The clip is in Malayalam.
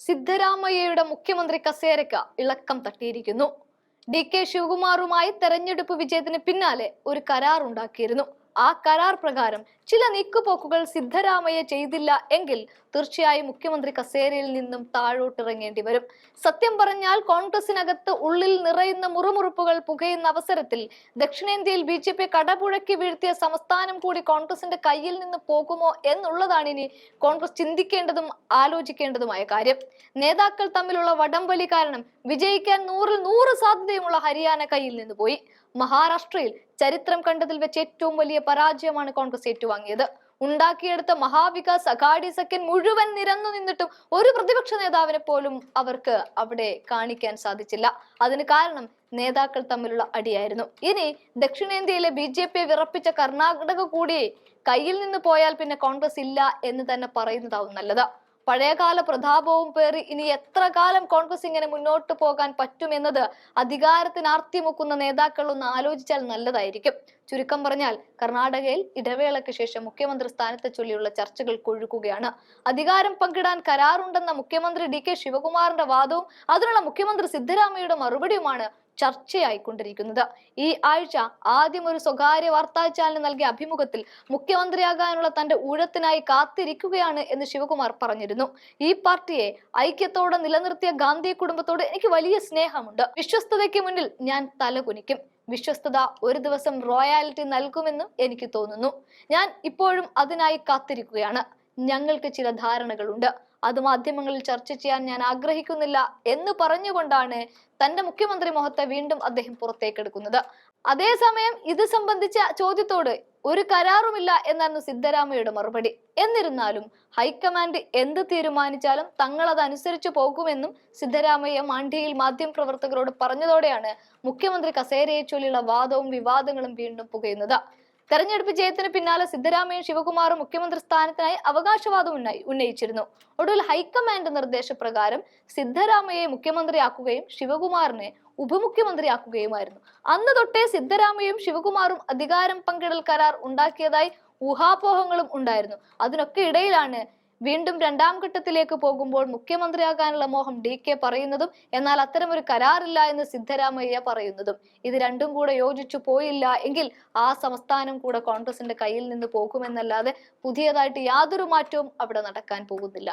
സിദ്ധരാമയ്യയുടെ മുഖ്യമന്ത്രി കസേരയ്ക്ക് ഇളക്കം തട്ടിയിരിക്കുന്നു. ഡി കെ ശിവകുമാറുമായി തെരഞ്ഞെടുപ്പ് വിജയത്തിന് പിന്നാലെ ഒരു കരാർ ഉണ്ടാക്കിയിരുന്നു ആ കരാർ പ്രകാരം ചില നീക്കുപോക്കുകൾ സിദ്ധരാമയ്യ ചെയ്തില്ല എങ്കിൽ തീർച്ചയായും മുഖ്യമന്ത്രി കസേരയിൽ നിന്നും താഴോട്ടിറങ്ങേണ്ടി വരും. സത്യം പറഞ്ഞാൽ കോൺഗ്രസിനകത്ത് ഉള്ളിൽ നിറയുന്ന മുറുമുറുപ്പുകൾ പുകയുന്ന അവസരത്തിൽ ദക്ഷിണേന്ത്യയിൽ ബി ജെ പി കടപുഴക്കി വീഴ്ത്തിയ സംസ്ഥാനം കൂടി കോൺഗ്രസിന്റെ കയ്യിൽ നിന്ന് പോകുമോ എന്നുള്ളതാണ് ഇനി കോൺഗ്രസ് ചിന്തിക്കേണ്ടതും ആലോചിക്കേണ്ടതുമായ കാര്യം. നേതാക്കൾ തമ്മിലുള്ള വടംവലി കാരണം വിജയിക്കാൻ നൂറിൽ നൂറ് സാധ്യതയുമുള്ള ഹരിയാന കയ്യിൽ നിന്ന് പോയി. മഹാരാഷ്ട്രയിൽ ചരിത്രം കണ്ടതിൽ വെച്ച് ഏറ്റവും വലിയ പരാജയമാണ് കോൺഗ്രസ് ഏറ്റുവാങ്ങിയത് ഉണ്ടാക്കിയെടുത്ത മഹാവികാസ് അഘാടി സഖ്യൻ മുഴുവൻ നിരന്നു നിന്നിട്ടും ഒരു പ്രതിപക്ഷ നേതാവിനെ പോലും അവർക്ക് അവിടെ കാണിക്കാൻ സാധിച്ചില്ല. അതിന് കാരണം നേതാക്കൾ തമ്മിലുള്ള അടിയായിരുന്നു. ഇനി ദക്ഷിണേന്ത്യയിലെ ബി ജെ പി വിറപ്പിച്ച കർണാടക കൂടി കയ്യിൽ നിന്ന് പോയാൽ പിന്നെ കോൺഗ്രസ് ഇല്ല എന്ന് തന്നെ പറയുന്നതാവും നല്ലത്. പഴയകാല പ്രതാപവും പേറി ഇനി എത്ര കാലം കോൺഗ്രസ് ഇങ്ങനെ മുന്നോട്ട് പോകാൻ പറ്റുമെന്നത് അധികാരത്തിന് ആർത്തിമുക്കുന്ന നേതാക്കൾ ഒന്ന് ആലോചിച്ചാൽ നല്ലതായിരിക്കും. ചുരുക്കം പറഞ്ഞാൽ കർണാടകയിൽ ഇടവേളയ്ക്ക് ശേഷം മുഖ്യമന്ത്രി സ്ഥാനത്തെ ചൊല്ലിയുള്ള ചർച്ചകൾ കൊഴുക്കുകയാണ്. അധികാരം പങ്കിടാൻ കരാറുണ്ടെന്ന മുഖ്യമന്ത്രി ഡി കെ ശിവകുമാറിന്റെ വാദവും അതിനുള്ള മുഖ്യമന്ത്രി സിദ്ധരാമയ്യയുടെ മറുപടിയുമാണ് ചർച്ചയായിക്കൊണ്ടിരിക്കുന്നത്. ഈ ആഴ്ച ആദ്യം ഒരു സ്വകാര്യ വാർത്താ ചാനലിന് നൽകിയ അഭിമുഖത്തിൽ മുഖ്യമന്ത്രിയാകാനുള്ള തന്റെ ഊഴത്തിനായി കാത്തിരിക്കുകയാണ് എന്ന് ശിവകുമാർ പറഞ്ഞിരുന്നു. ഈ പാർട്ടിയെ ഐക്യത്തോടെ നിലനിർത്തിയ ഗാന്ധി കുടുംബത്തോട് എനിക്ക് വലിയ സ്നേഹമുണ്ട്. വിശ്വസ്തതയ്ക്ക് മുന്നിൽ ഞാൻ തലകുനിക്കും. വിശ്വസ്തത ഒരു ദിവസം റോയാലിറ്റി നൽകുമെന്നും എനിക്ക് തോന്നുന്നു. ഞാൻ ഇപ്പോഴും അതിനായി കാത്തിരിക്കുകയാണ്. ഞങ്ങൾക്ക് ചില ധാരണകളുണ്ട്. അത് മാധ്യമങ്ങളിൽ ചർച്ച ചെയ്യാൻ ഞാൻ ആഗ്രഹിക്കുന്നില്ല എന്ന് പറഞ്ഞുകൊണ്ടാണ് തന്റെ മുഖ്യമന്ത്രി മുഖത്തെ വീണ്ടും അദ്ദേഹം പുറത്തേക്കെടുക്കുന്നത് അതേസമയം ഇത് സംബന്ധിച്ച ചോദ്യത്തോട് ഒരു കരാറുമില്ല എന്നായിരുന്നു സിദ്ധരാമയുടെ മറുപടി. എന്നിരുന്നാലും ഹൈക്കമാൻഡ് എന്ത് തീരുമാനിച്ചാലും തങ്ങൾ അത് അനുസരിച്ചു പോകുമെന്നും സിദ്ധരാമയ്യ മാണ്ഡ്യയിൽ മാധ്യമപ്രവർത്തകരോട് പറഞ്ഞതോടെയാണ് മുഖ്യമന്ത്രി കസേരയെ ചൊല്ലിയുള്ള വാദവും വിവാദങ്ങളും വീണ്ടും പുകയുന്നത്. തെരഞ്ഞെടുപ്പ് ജയത്തിന് പിന്നാലെ സിദ്ധരാമയ്യ ശിവകുമാറും മുഖ്യമന്ത്രി സ്ഥാനത്തിനായി അവകാശവാദം ഉന്നയി ഉന്നയിച്ചിരുന്നു. ഒടുവിൽ ഹൈക്കമാൻഡ് നിർദ്ദേശപ്രകാരം സിദ്ധരാമയെ മുഖ്യമന്ത്രിയാക്കുകയും ശിവകുമാറിനെ ഉപമുഖ്യമന്ത്രിയാക്കുകയുമായിരുന്നു. അന്ന് തൊട്ടേ സിദ്ധരാമയ്യയും ശിവകുമാറും അധികാരം പങ്കിടൽ കരാർ ഉണ്ടാക്കിയതായി ഊഹാപോഹങ്ങളും ഉണ്ടായിരുന്നു. അതിനൊക്കെ ഇടയിലാണ് വീണ്ടും രണ്ടാം ഘട്ടത്തിലേക്ക് പോകുമ്പോൾ മുഖ്യമന്ത്രിയാകാനുള്ള മോഹം ഡി കെ പറയുന്നതും എന്നാൽ അത്തരമൊരു കരാറില്ല എന്ന് സിദ്ധരാമയ്യ പറയുന്നതും. ഇത് രണ്ടും കൂടെ യോജിച്ചു പോയില്ല എങ്കിൽ ആ സംസ്ഥാനം കൂടെ കോൺഗ്രസിന്റെ കയ്യിൽ നിന്ന് പോകുമെന്നല്ലാതെ പുതിയതായിട്ട് യാതൊരു മാറ്റവും അവിടെ നടക്കാൻ പോകുന്നില്ല.